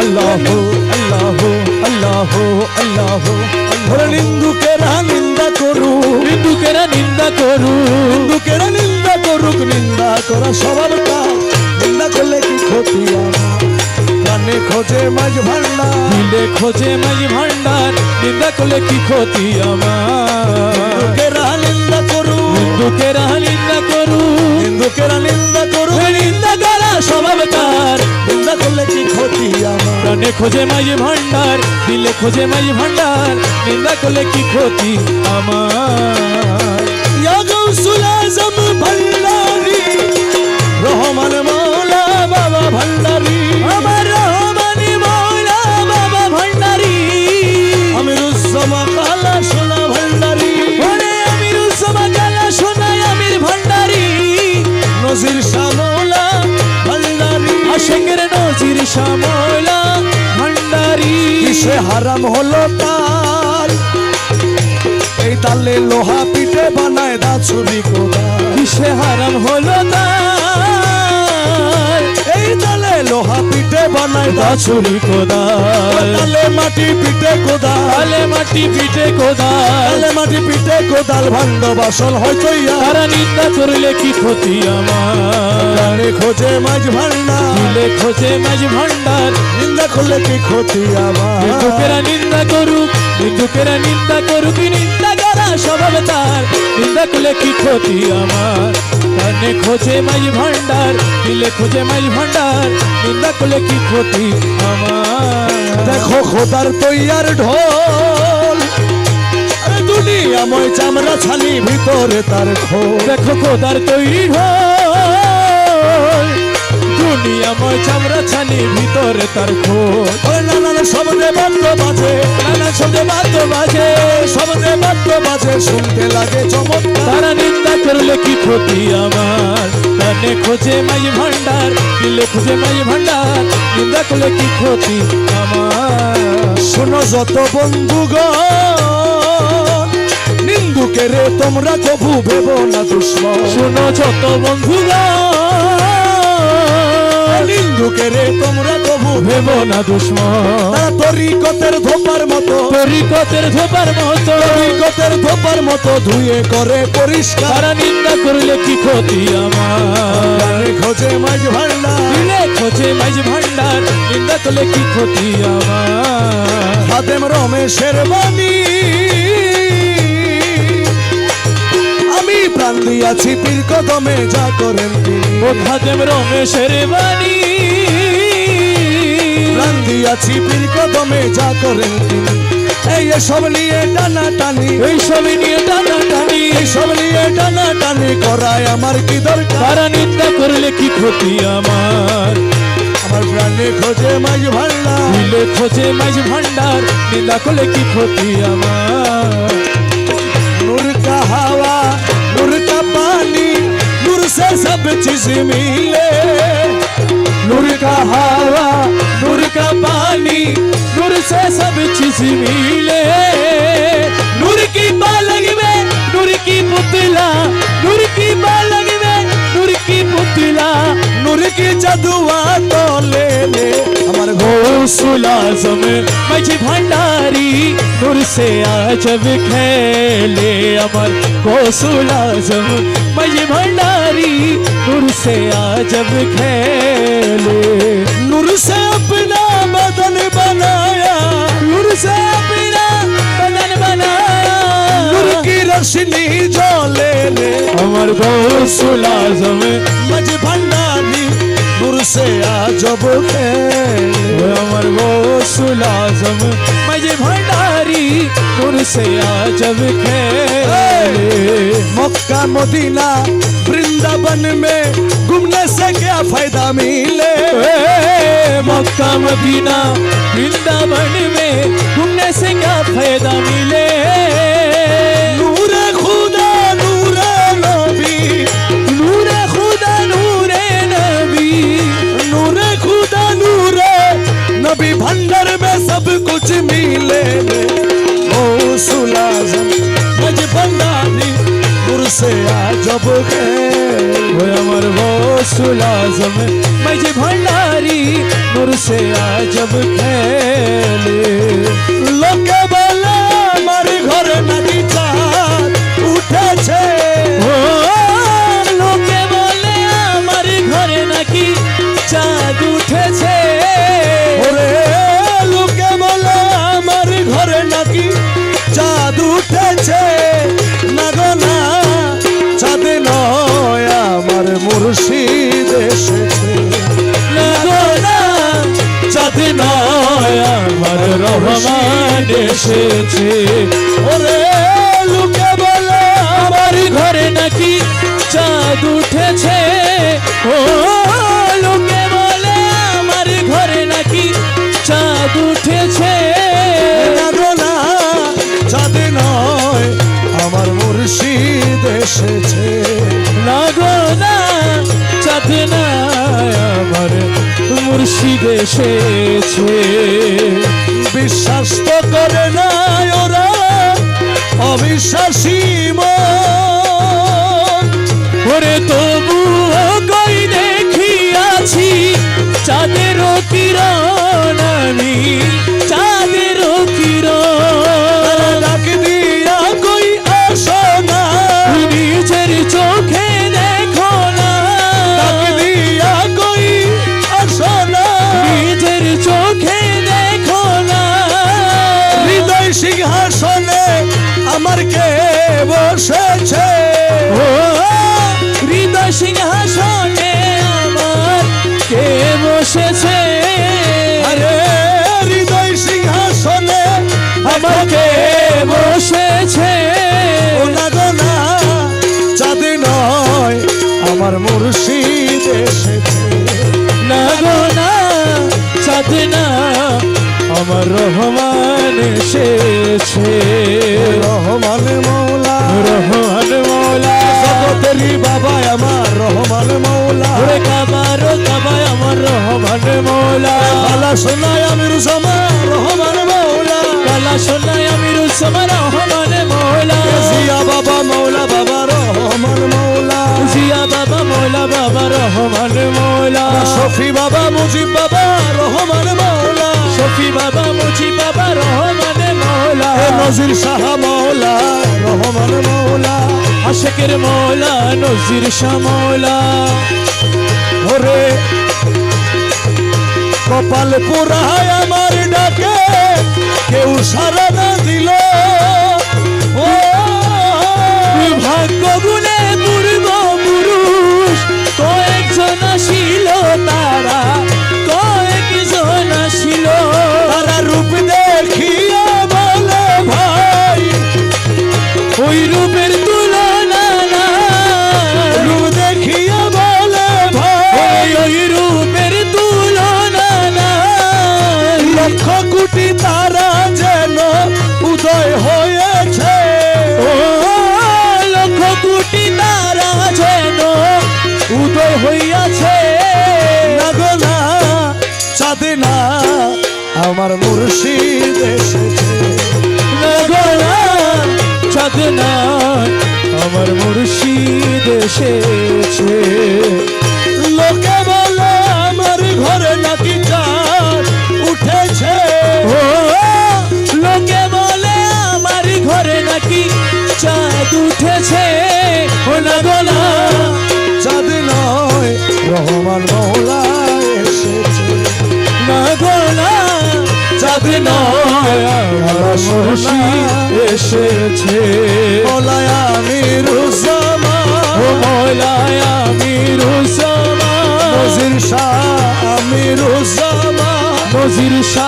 আল্লাহ আল্লাহ আল্লাহ আল্লাহ। ওরে নিন্দুকেরা নিন্দা করু হিন্দুকেরা নিন্দা করু নিন্দুকেরা নিন্দা করুক নিন্দা করা স্বভাব তার নিন্দা করলে কি ক্ষতি প্রাণে খোঁজে মাঝ ভান্ডার। দিলে খোঁজে মাঝ ভান্ডার। নিন্দা করলে কি ক্ষতি আমার? নিন্দুকেরা নিন্দা করু হিন্দুকেরা নিন্দা করু নিন্দুকেরা নিন্দা করু নিন্দা আমার খোঁজে মাঝে ভান্ডার দিলে খোঁজে মাঝে ভান্ডার নিন্দা করলে কি ক্ষতি আমার? আজম ভান্ডারি রহমান মৌলা বাবা ভান্ডারি আমার রহমানি মৌলা বাবা ভান্ডারি আমিরুজ্জামা কালা সোনা ভান্ডারি ওরে আমির উসমা কালা সোনাই আমির ভান্ডারি নজির কিসে হারাম হলো তার। এই তালে লোহা পিঠে বানায় দা ছবি কোদাল কিসে হারাম হলো তার। এই তালে লোহা পিঠে বানায় দা ছুরি কোদাল তালে মাটি পিঠে কোদাল। মাটি পিঠে কোদাল। মাটি পিঠে কোদাল ভান্ড বাসল হয়তো ইয়া তারা নিন্দা করলে কি ক্ষতি আমার? গানে খোঁজে মাঝ ভান্ডার। দিলে খোঁজে মাঝ ভান্ডার। নিন্দা করলে কি ক্ষতি আমার হিন্দুকেরা নিন্দা করুক হিন্দুকেরা নিন্দা করুক নিন্দা করা স্বভাব তার। নিন্দা করলে কি ক্ষতি আমার? কানে খোঁজে মাঝ ভান্ডার দিলে খোঁজে মাঝ ভান্ডার। নিন্দা করলে কি ক্ষতি আমার? দেখো খোদার তৈয়ার ঢোল। দুনিয়াময় চামড়া ছানি ভিতরে তার খোল। দেখো খোদার তৈরি ঢোল। দুনিয়াময় চামড়া ছানি ভিতরে তার ওরে নানান শব্দে বাদ্য বাজে নানা শব্দে বাদ্য বাজে শব্দে বাদ্য বাজে শুনতে লাগে চমৎকার। তারা নিন্দা করলে কি ক্ষতি আমার? কানে খোঁজে মাই ভান্ডার দিলে খোঁজে মাই ভান্ডার নিন্দা করলে কি ক্ষতি আমার? শোনো যত বন্ধুগণ নিন্দুকে রে তোমরা কবু ভেবো না দুশ্মন। শোনো যত বন্ধুগণ নিন্দুকে রে তোমরা কবু ভেবো না দুশ্মন। তারা তরিকতের ধোপার মতো। তরিকতের ধোপার মতো। তরিকতের ধোপার মতো ধুয়ে করে পরিষ্কার। তারা নিন্দা করলে কি ক্ষতি আমার? খোঁজে মাঝ ভান্ডার দিলে খোঁজে মাঝ ভান্ডার নিন্দা করলে কি ক্ষতি আমার? খাদেম রমেশের বাণী। প্রাণ দিয়াছি পীর কদমে যা করেন ও খাদেম রমেশের বাণী। প্রাণ দিয়াছি পীর কদমে যা করেন তিনি। এই সব নিয়ে টানা টানি এই সবই নিয়ে টানা টানি এই সব নিয়ে টানা টানি করায় আমার কি দরকার? তারা নিন্দা করলে কি ক্ষতি আমার? আমার প্রাণে খোঁজে মাঝ ভান্ডার খোঁজে মাঝ ভান্ডার নিন্দা করলে কি ক্ষতি আমার? सब मिले। नूर का हवा, नूर का पानी, नूर से सब चीज़ मिले। नूर की पालक में नूर की पुतला, नूर की पालक में नूर की पुतला, नूर की जदुआ तो ले ले। हमारे गौसुल आज़म मज भंडारी नूर से आजब खेले अमर। गौसुल आज़म मज भंडारी नूर से आजब खेले। नूर से अपना बदन बनाया। नूर से अपना बदन बनाया। नूर की रोशनी जो ले ले। अमर गौसुल आज़म मज भंडारी से आजब खेले अमर गौसुल आज़म मज भंडारी नूर से आजब खेले मक्का मदीना वृंदावन में घूमने से क्या फ़ायदा मिले? मक्का मदीना वृंदावन में घूमने से क्या फ़ायदा मिले? किले में मौसूल आज़म आजब है अमर मज भंडारी मुरसे आजब खेले लोग এসেছে। ওরে লোকে বলে আমার ঘরে নাকি চাঁদ উঠেছে। ও লোকে বলে আমার ঘরে নাকি চাঁদ উঠেছে। চাঁদ নয় আমার মুর্শিদ এসেছে। না গো না চাঁদ না আমার মুর্শিদ এসেছে। বিশ্বাস তো কিরণ আমি চাঁদের কিরণ। ডাক দিয়া কই আসো না। নিজের চোখে দেখো না। ডাক দিয়া কই আসো না। নিজের চোখে দেখো না। হৃদয় সিংহাসনে আমার কে বসেছে? ও হৃদয় সিংহাসনে আমার কে বসেছে? আমার রহমান এসেছে। রহমান মৌলা। রহমান মৌলা জগতেরই বাবা আমার রহমান মৌলা। ওরে কাবার কাবায় আমার রহমান মৌলা। আলা শোনায় আমির সমা রহমান মৌলা। কালা সোনায় আমি রুসমা রহমান মৌলা। জিয়া বাবা মৌলা বাবা রহমান মৌলা। জিয়া বাবা মৌলা বাবা রহমান মৌলা। শফি বাবা মুজিব নজির শাহ মৌলা রহমান মৌলা আশেকের মৌলা নজির শাহ মৌলা ওরে কপাল পুরায় আমার ডাকে, কেউ সারা না দিল। ও ভাগ্য গুণে পূর্ব পুরুষ, কয়েকজন ছিল তারা। এসেছে। লোকে বলে আমার ঘরে নাকি চাঁদ উঠেছে। লোকে বলে আমার ঘরে নাকি চাঁদ উঠেছে। ও নগরা চাঁদ নয়, রহমান মৌলা এসেছে। নগরা চাঁদ নয় এসেছে। মৌলায় আমির হুসামা নজির শাহ আমির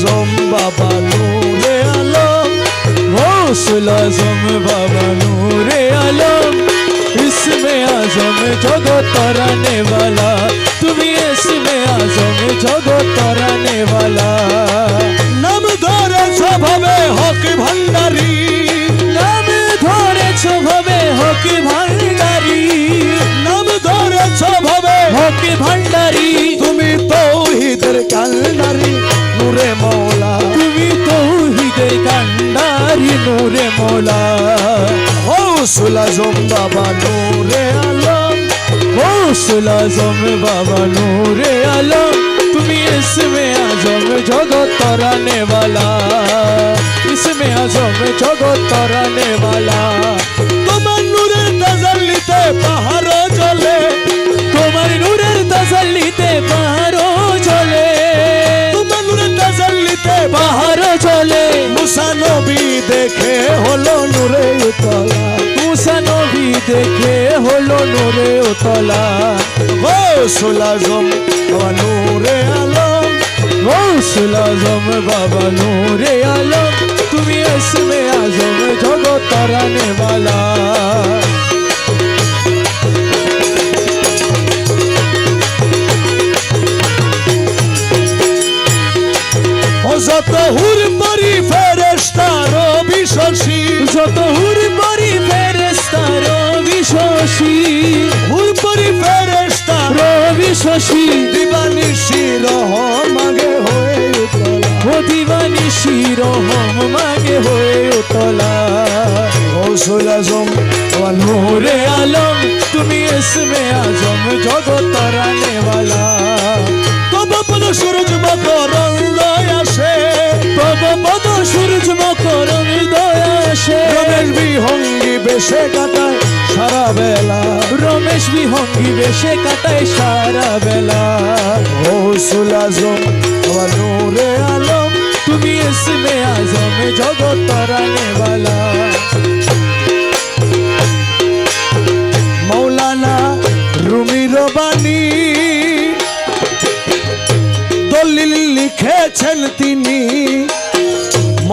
azam बाबा nure आलम इसमें आज़म जगो तराने वाला तुम्हें इसमें आज़म जगो तराने वाला। नमदार सभा हक भंडारी বাবা নূরে আলম গৌসুল আজম বাবা নূরে আলম তুমি ইসমে আজম জগৎ তরানে वाला ইসমে আজম জগৎ তরানে वाला তোমার নূরের তাজাল্লিতে পাহাড় জ্বলে তোমার নূরের তাসাল্লিতে পাহাড়ও চলে তোমার নূরের তাজাল্লিতে পাহাড়ও চলে মুসা নবী দেখে হলো নূরে উতলা মুসা নবী দেখে হলো নূরে উতলা। গৌসুল আজম, বাবা নূরে আলম। গৌসুল আজম, বাবা নূরে আলম। তুমি ইসমে আজম জগৎ তরানে ও যত হুর পরি ফেরেস্তার বিশ্বসী যত হুর পরি ফেরেস্তা রবি শশী হুর পরি ফেরেস্তার রবি শশী দিবানিশি রহমাগে হয়ে উতলা। ও দিবানি শিরোহম মাগে হয়ে উতলা। গৌসুল আজম বাবা নূরে আলম, তুমি ইসমে আজম জগৎ তরানে वाला তব পদ সূরজ মকরন্দ বিহঙ্গি বেশে কাটায় সারা বেলা। রমেশ বিহঙ্গি বেশে কাটায় সারা বেলা। গৌসুল আজম আমার নূরে আলম। তুমি ইসমে আজমে জগৎ তরানে वाला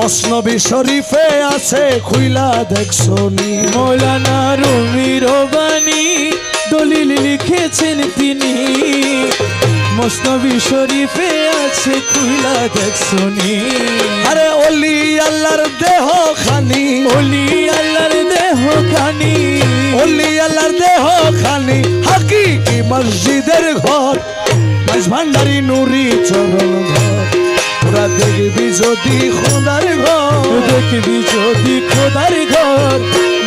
মসনবী শরীফে আছে খুইলা দেখছনি মৌলানা রুমি রবানি দলিল লিখেছেন তিনি। মসনবী শরীফে আছে খুইলা দেখছনি আরে অলি আল্লাহর দেহ খানি। ওলি আল্লাহর দেহ খানি। অলি আল্লাহর দেহ খানি। হাকিকি মসজিদের ঘর মাঝ ভান্ডারি নুরি চরণ ঘর। তোরা দেখবি যদি খোদার ঘর। দেখবি যদি খোদার ঘর।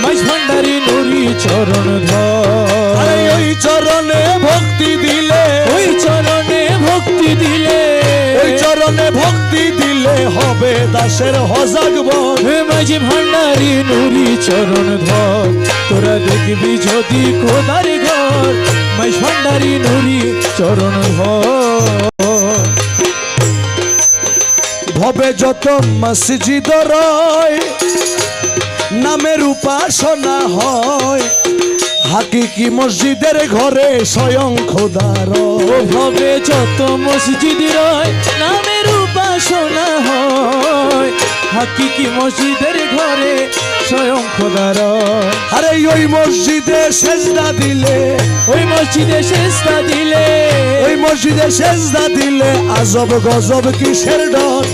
মাঝ ভান্ডারি নুরি চরণ ধর। ওই চরণে ভক্তি দিলে। ওই চরণে ভক্তি দিলে। ওই চরণে ভক্তি দিলে হবে দাসের হজাগ বন হে মাঝি ভান্ডারি নুরি চরণ ধর। তোরা দেখবি যদি খোদার ঘর। মাঝ ভান্ডারি নুরি চরণ ধর। ভবে যত মসজিদ রয় নামের উপাসনা হয়। হাকিকি মসজিদের ঘরে স্বয়ং খোদার ভবে যত মসজিদ রয় নামের উপাসনা হয়। হাকিকি মসজিদের ঘরে স্বয়ং খোদার আরে ওই মসজিদে সেজদা দিলে ওই মসজিদে শেষটা দিলে। ওই মসজিদে সেজদা দিলে আজব গজব কিসের ডর?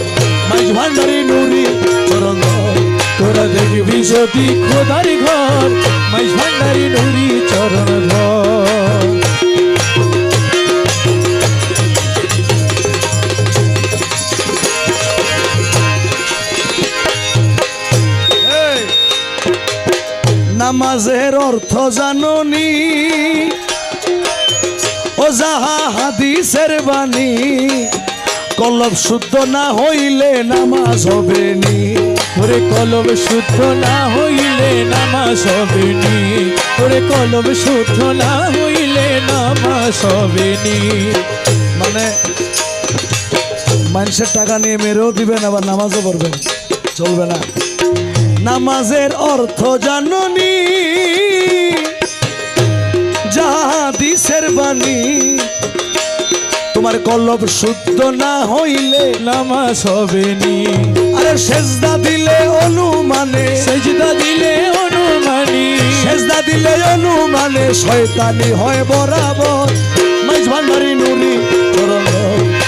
মাঝ ভান্ডারি নুরি, চরণ। তোরা দেখবি যদি খোদার ঘর। মাইজ ভান্ডারি নুরি, চরণ ধর। নামাজের অর্থ জাননি। ও যাহা হাদিসের বাণী কলব শুদ্ধ না হইলে নামাজ হবে নি ওরে কলম শুদ্ধ না হইলে নামাজ হবে নি ওরে কলম শুদ্ধ না হইলে নামাজ হবে নি মানে মানুষের টাকা নিয়ে মেরেও দিবেন, আবার নামাজও পড়বেন। চলবে না। নামাজের অর্থ জাননি। যাহা দিসের বাণী তোমার কলব শুদ্ধ না হইলে নামাজ হবে নি আরে সেজদা দিলে অনুমানে। সেজদা দিলে অনুমানি। সেজদা দিলে অনুমানে শয়তানি হয় বরাবর। মাইজ ভান্ডারি নুরি চরণ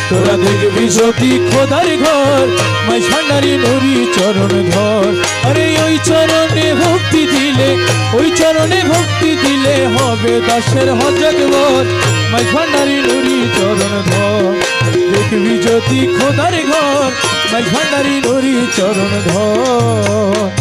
তোরা দেখবি যদি খোদার ঘর মাই ভান্ডারি নুরি চরণ ধর আরে ওই চরণে ভক্তি দিলে ওই চরণে ভক্তি দিলে হবে দাসের হজক বর। মাই ভান্ডারি নুরি চরণ ধর। দেখবি যদি খোদার ঘর মাই ভান্ডারি নুরি চরণ ধর।